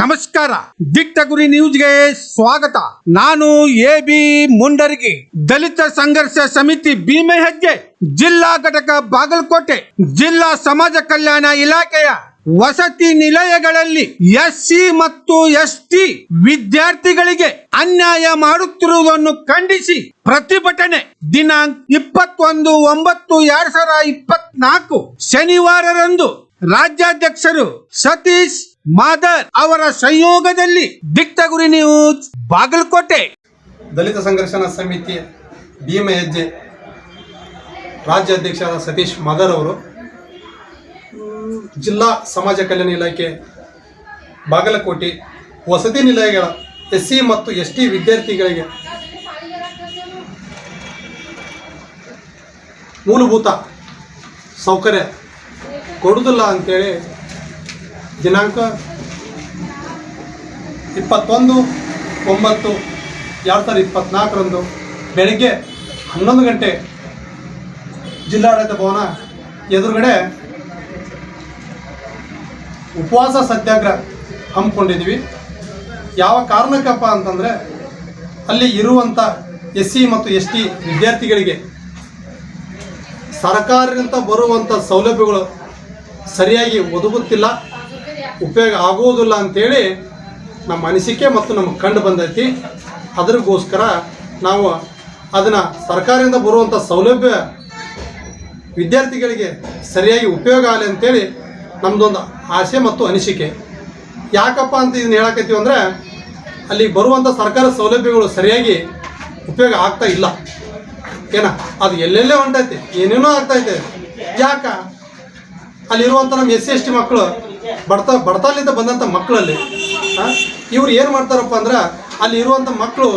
ನಮಸ್ಕಾರ. ದಿಟ್ಟ ಗುರಿ ನ್ಯೂಸ್ಗೆ ಸ್ವಾಗತ. ನಾನು ಎ ಬಿ ಮುಂಡರಗಿ. ದಲಿತ ಸಂಘರ್ಷ ಸಮಿತಿ ಭೀಮೆ ಹೆಜ್ಜೆ, ಜಿಲ್ಲಾ ಘಟಕ ಬಾಗಲಕೋಟೆ, ಜಿಲ್ಲಾ ಸಮಾಜ ಕಲ್ಯಾಣ ಇಲಾಖೆಯ ವಸತಿ ನಿಲಯಗಳಲ್ಲಿ ಎಸ್ಸಿ ಮತ್ತು ಎಸ್ಟಿ ವಿದ್ಯಾರ್ಥಿಗಳಿಗೆ ಅನ್ಯಾಯ ಮಾಡುತ್ತಿರುವುದನ್ನು ಖಂಡಿಸಿ ಪ್ರತಿಭಟನೆ ದಿನಾಂಕ ಇಪ್ಪತ್ತೊಂದು ಒಂಬತ್ತು ಎರಡ್ ಸಾವಿರದ ಇಪ್ಪತ್ನಾಲ್ಕು ಶನಿವಾರರಂದು ರಾಜ್ಯಾಧ್ಯಕ್ಷರು ಸತೀಶ್ ಮಾದರ್ ಅವರ ಸಂಯೋಗದಲ್ಲಿ ದಿಕ್ತಗುರಿ ನ್ಯೂಸ್ ಬಾಗಲಕೋಟೆ. ದಲಿತ ಸಂಘರ್ಷಣ ಸಮಿತಿ ಭೀಮ ಹೆಜ್ಜೆ ರಾಜ್ಯಾಧ್ಯಕ್ಷರಾದ ಸತೀಶ್ ಮಾದರ್ ಅವರು ಜಿಲ್ಲಾ ಸಮಾಜ ಕಲ್ಯಾಣ ಇಲಾಖೆ ಬಾಗಲಕೋಟೆ ವಸತಿ ನಿಲಯಗಳ ಎಸ್ ಸಿ ಮತ್ತು ಎಸ್ ಟಿ ವಿದ್ಯಾರ್ಥಿಗಳಿಗೆ ಮೂಲಭೂತ ಸೌಕರ್ಯ ಕೊಡುವುದಿಲ್ಲ ಅಂತೇಳಿ ದಿನಾಂಕ ಇಪ್ಪತ್ತೊಂದು, ಒಂಬತ್ತು, ಎರಡು ಸಾವಿರದ ಇಪ್ಪತ್ತ್ನಾಲ್ಕರಂದು ಬೆಳಗ್ಗೆ ಹನ್ನೊಂದು ಗಂಟೆ ಜಿಲ್ಲಾಡಳಿತ ಭವನ ಎದುರುಗಡೆ ಉಪವಾಸ ಸತ್ಯಾಗ್ರಹ ಹಮ್ಮಿಕೊಂಡಿದ್ವಿ ಯಾವ ಕಾರಣಕ್ಕಪ್ಪ ಅಂತಂದರೆ ಅಲ್ಲಿ ಇರುವಂಥ ಎಸ್ ಸಿ ಮತ್ತು ಎಸ್ ಟಿ ವಿದ್ಯಾರ್ಥಿಗಳಿಗೆ ಸರ್ಕಾರದಿಂದ ಬರುವಂಥ ಸೌಲಭ್ಯಗಳು ಸರಿಯಾಗಿ ಒದಗುತ್ತಿಲ್ಲ. ಉಪಯೋಗ ಆಗುವುದಿಲ್ಲ ಅಂತೇಳಿ ನಮ್ಮ ಅನಿಸಿಕೆ ಮತ್ತು ನಮಗೆ ಕಂಡು ಬಂದೈತಿ. ಅದ್ರಗೋಸ್ಕರ ನಾವು ಅದನ್ನು ಸರ್ಕಾರದಿಂದ ಬರುವಂಥ ಸೌಲಭ್ಯ ವಿದ್ಯಾರ್ಥಿಗಳಿಗೆ ಸರಿಯಾಗಿ ಉಪಯೋಗ ಆಗಲಿ ಅಂತೇಳಿ ನಮ್ಮದೊಂದು ಆಸೆ ಮತ್ತು ಅನಿಸಿಕೆ. ಯಾಕಪ್ಪ ಅಂತ ಇದನ್ನ ಹೇಳಕತ್ತೀವಿ ಅಂದರೆ ಅಲ್ಲಿ ಬರುವಂಥ ಸರ್ಕಾರದ ಸೌಲಭ್ಯಗಳು ಸರಿಯಾಗಿ ಉಪಯೋಗ ಆಗ್ತಾ ಇಲ್ಲ. ಏನ? ಅದು ಎಲ್ಲೆಲ್ಲೇ ಹೊಂಟೈತಿ. ಏನೇನೋ ಆಗ್ತೈತೆ ಯಾಕ? ಅಲ್ಲಿರುವಂಥ ನಮ್ಮ ಎಸ್ ಸಿ ಎಸ್ ಟಿ ಮಕ್ಕಳು ಬಡತ ಬಡ್ತಾಲಿಂದ ಬಂದಂಥ ಮಕ್ಕಳಲ್ಲಿ ಇವ್ರು ಏನು ಮಾಡ್ತಾರಪ್ಪ ಅಂದ್ರೆ ಅಲ್ಲಿ ಇರುವಂಥ ಮಕ್ಕಳು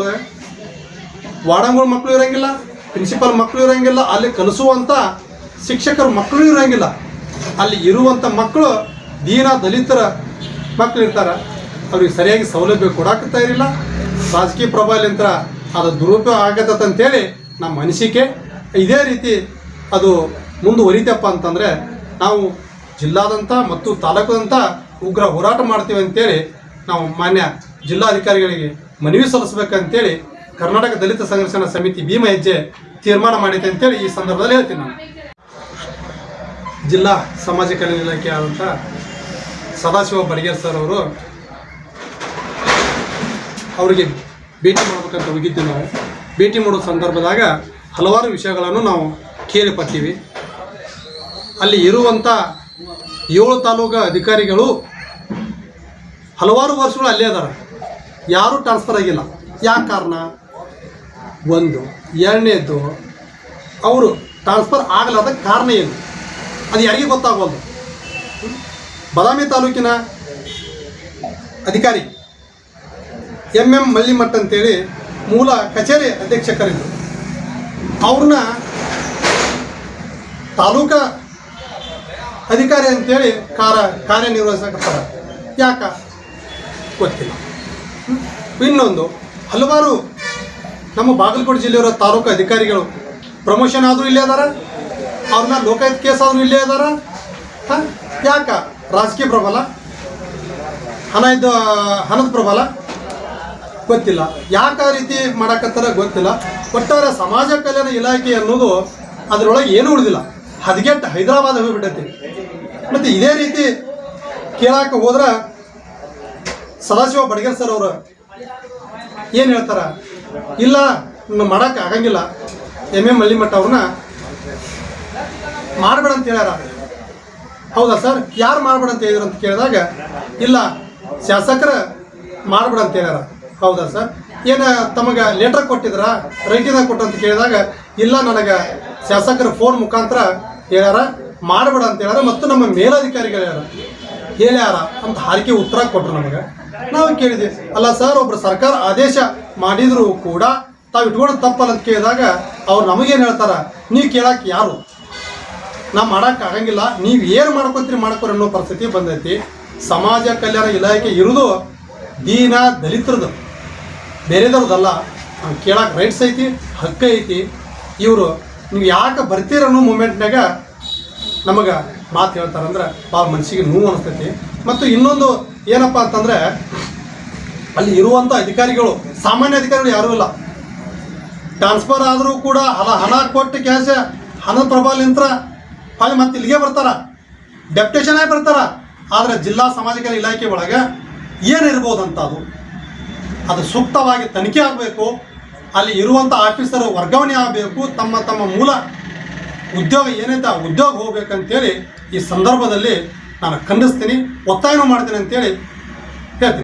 ವಾಡಂಗೋಳ ಮಕ್ಕಳು ಇರೋಂಗಿಲ್ಲ ಪ್ರಿನ್ಸಿಪಾಲ್ ಮಕ್ಕಳು ಇರೋಂಗಿಲ್ಲ, ಅಲ್ಲಿ ಕಲಿಸುವಂಥ ಶಿಕ್ಷಕರ ಮಕ್ಕಳು ಇರೋಂಗಿಲ್ಲ. ಅಲ್ಲಿ ಇರುವಂಥ ಮಕ್ಕಳು ದೀನ ದಲಿತರ ಮಕ್ಕಳು ಇರ್ತಾರೆ. ಅವ್ರಿಗೆ ಸರಿಯಾಗಿ ಸೌಲಭ್ಯ ಕೊಡಾಕತ್ತಾ ಇರಲಿಲ್ಲ. ರಾಜಕೀಯ ಪ್ರಭಾವಲಿಂತ ಅದು ದುರುಪಯೋಗ ಆಗತ್ತಂತೇಳಿ ನಮ್ಮ ಅನಿಸಿಕೆ ಇದೇ ರೀತಿ ಅದು ಮುಂದುವರಿತಪ್ಪ ಅಂತಂದರೆ ನಾವು ಜಿಲ್ಲಾದಂಥ ಮತ್ತು ತಾಲೂಕಾದಂಥ ಉಗ್ರ ಹೋರಾಟ ಮಾಡ್ತೀವಿ ಅಂತೇಳಿ ನಾವು ಮಾನ್ಯ ಜಿಲ್ಲಾಧಿಕಾರಿಗಳಿಗೆ ಮನವಿ ಸಲ್ಲಿಸಬೇಕಂತೇಳಿ ಕರ್ನಾಟಕ ದಲಿತ ಸಂಘರ್ಷಣ ಸಮಿತಿ ಭೀಮ ಹೆಜ್ಜೆ ತೀರ್ಮಾನ ಮಾಡಿದೆ ಅಂತೇಳಿ ಈ ಸಂದರ್ಭದಲ್ಲಿ ಹೇಳ್ತೀನಿ ನಾನು. ಜಿಲ್ಲಾ ಸಮಾಜ ಕಲ್ಯಾಣ ಇಲಾಖೆ ಆದಂಥ ಸದಾಶಿವ ಬಡಗೇರ್ ಸರ್ ಅವರು ಅವರಿಗೆ ಭೇಟಿ ಮಾಡಬೇಕಂತ ಹೋಗಿದ್ವಿ ನಾವು. ಭೇಟಿ ಮಾಡೋ ಸಂದರ್ಭದಾಗ ಹಲವಾರು ವಿಷಯಗಳನ್ನು ನಾವು ಕೇಳಿಪಟ್ಟಿವಿ. ಅಲ್ಲಿ ಇರುವಂಥ ಏಳು ತಾಲೂಕು ಅಧಿಕಾರಿಗಳು ಹಲವಾರು ವರ್ಷಗಳು ಅಲ್ಲೇ ಅದಾರ. ಯಾರೂ ಟ್ರಾನ್ಸ್ಫರ್ ಆಗಿಲ್ಲ. ಯಾಕೆ ಕಾರಣ? ಒಂದು ಎರಡನೇದು ಅವರು ಟ್ರಾನ್ಸ್ಫರ್ ಆಗಲಾದ ಕಾರಣ ಏನು? ಅದು ಯಾರಿಗೆ ಗೊತ್ತಾಗೋದು? ಬದಾಮಿ ತಾಲೂಕಿನ ಅಧಿಕಾರಿ ಎಂ ಎಂ ಮಲ್ಲಿಮಠ್ ಅಂತೇಳಿ ಮೂಲ ಕಚೇರಿ ಅಧ್ಯಕ್ಷಕರಿದ್ದರು ಅವ್ರನ್ನ ತಾಲೂಕಾ ಅಧಿಕಾರಿ ಅಂತೇಳಿ ಕಾರ ಕಾರ್ಯನಿರ್ವಹಿಸಕತ್ತಾರ. ಯಾಕ? ಗೊತ್ತಿಲ್ಲ. ಇನ್ನೊಂದು, ಹಲವಾರು ನಮ್ಮ ಬಾಗಲಕೋಟೆ ಜಿಲ್ಲೆಯವರ ತಾಲೂಕು ಅಧಿಕಾರಿಗಳು ಪ್ರಮೋಷನ್ ಆದರೂ ಇಲ್ಲೇ ಅದಾರ, ಅವ್ರನ್ನ ಲೋಕಾಯುಕ್ತ ಕೇಸ್ ಆದರೂ ಇಲ್ಲೇ ಅದಾರ. ಯಾಕ? ರಾಜಕೀಯ ಪ್ರಬಲ? ಹಣ ಇದ್ದ, ಹಣದ ಪ್ರಬಲ? ಗೊತ್ತಿಲ್ಲ. ಯಾಕೆ ಆ ರೀತಿ ಮಾಡಕತ್ತಾರ ಗೊತ್ತಿಲ್ಲ. ಒಟ್ಟಾರೆ ಸಮಾಜ ಕಲ್ಯಾಣ ಇಲಾಖೆ ಅನ್ನೋದು ಅದರೊಳಗೆ ಏನೂ ಉಳಿದಿಲ್ಲ. ಹದಗೆಟ್ಟು ಹೈದರಾಬಾದ್ ಹೋಗ್ಬಿಟ್ಟೈತಿ. ಮತ್ತು ಇದೇ ರೀತಿ ಕೇಳಕ್ಕೆ ಹೋದ್ರೆ ಸದಾಶಿವ ಬಡಗೇರ್ ಸರ್ ಅವರು ಏನು ಹೇಳ್ತಾರ? ಇಲ್ಲ ಮಾಡೋಕ್ಕೆ ಆಗಂಗಿಲ್ಲ. ಎಂ ಎಂ ಮಲ್ಲಿಮಠ ಅವ್ರನ್ನ ಮಾಡಬೇಡ ಅಂತ ಹೇಳ್ಯಾರ. ಹೌದಾ ಸರ್? ಯಾರು ಮಾಡಬೇಡ ಅಂತ ಹೇಳಿದ್ರು ಅಂತ ಕೇಳಿದಾಗ, ಇಲ್ಲ, ಶಾಸಕರ ಮಾಡಬೇಡ ಅಂತ ಹೇಳ್ಯಾರ. ಹೌದಾ ಸರ್? ಏನು ತಮಗೆ ಲೆಟ್ರ್ ಕೊಟ್ಟಿದ್ರ? ರೈಟಿಂಗ್ ಕೊಟ್ಟು ಅಂತ ಕೇಳಿದಾಗ, ಇಲ್ಲ, ನನಗೆ ಶಾಸಕರ ಫೋನ್ ಮುಖಾಂತರ ಹೇಳ್ಯಾರ? ಮಾಡಬೇಡ ಅಂತ ಹೇಳ್ಯಾರ ಮತ್ತು ನಮ್ಮ ಮೇಲಧಿಕಾರಿಗಳು ಹೇಳ್ಯಾರ. ಹೇಳ್ಯಾರ ಅಂತ ಹಾರಿಕೆ ಉತ್ತರ ಕೊಟ್ರು ನಮಗೆ. ನಾವು ಕೇಳಿದ್ವಿ, ಅಲ್ಲ ಸರ್, ಒಬ್ರು ಸರ್ಕಾರ ಆದೇಶ ಮಾಡಿದರೂ ಕೂಡ ತಾವು ಇಟ್ಕೊಂಡು ತಪ್ಪಲ್ಲ ಅಂತ ಕೇಳಿದಾಗ ಅವ್ರು ನಮಗೇನು ಹೇಳ್ತಾರ? ನೀವು ಕೇಳಕ್ಕೆ ಯಾರು? ನಾ ಮಾಡಕ್ಕೆ ಆಗಂಗಿಲ್ಲ, ನೀವು ಏನು ಮಾಡ್ಕೊತೀರಿ ಮಾಡ್ಕೊರಿ ಅನ್ನೋ ಪರಿಸ್ಥಿತಿ ಬಂದೈತಿ. ಸಮಾಜ ಕಲ್ಯಾಣ ಇಲಾಖೆ ಇರೋದು ದೀನ ದಲಿತರದು, ಬೇರೆದವ್ರದಲ್ಲ. ನಾವು ಕೇಳಕ್ಕೆ ರೈಟ್ಸ್ ಐತಿ, ಹಕ್ಕ ಐತಿ. ಇವರು ನೀವು ಯಾಕೆ ಬರ್ತೀರ ಅನ್ನೋ ಮೂಮೆಂಟ್ನಾಗ ನಮಗೆ ಮಾತು ಹೇಳ್ತಾರಂದ್ರೆ ಭಾಳ ಮನಸ್ಸಿಗೆ ನೋವು ಅನಿಸ್ತೈತಿ. ಮತ್ತು ಇನ್ನೊಂದು ಏನಪ್ಪ ಅಂತಂದರೆ, ಅಲ್ಲಿ ಇರುವಂಥ ಅಧಿಕಾರಿಗಳು, ಸಾಮಾನ್ಯ ಅಧಿಕಾರಿಗಳು ಯಾರೂ ಇಲ್ಲ. ಟ್ರಾನ್ಸ್ಫರ್ ಆದರೂ ಕೂಡ ಹಲ, ಹಣ ಕೊಟ್ಟು ಕ್ಯಾಶ ಹಣ ಪ್ರಬಲಿಂತ್ರ ಹೊಳ್ಳಿ ಮತ್ತೆ ಇಲ್ಲಿಗೆ ಬರ್ತಾರ. ಡೆಪ್ಟೇಷನ್ ಆಗಿ ಬರ್ತಾರ. ಆದರೆ ಜಿಲ್ಲಾ ಸಾಮಾಜಿಕ ಇಲಾಖೆ ಒಳಗೆ ಏನಿರ್ಬೋದಂತ ಅದು. ಅದು ಸೂಕ್ತವಾಗಿ ತನಿಖೆ ಆಗಬೇಕು. ಅಲ್ಲಿ ಇರುವಂಥ ಆಫೀಸರ್ ವರ್ಗಾವಣೆ ಆಗಬೇಕು, ತಮ್ಮ ತಮ್ಮ ಮೂಲ ಉದ್ಯೋಗ ಏನೈತೆ ಉದ್ಯೋಗ ಹೋಗ್ಬೇಕಂತೇಳಿ ಈ ಸಂದರ್ಭದಲ್ಲಿ ನಾನು ಖಂಡಿಸ್ತೀನಿ ಒತ್ತಾಯನೂ ಮಾಡ್ತೀನಿ ಅಂತೇಳಿ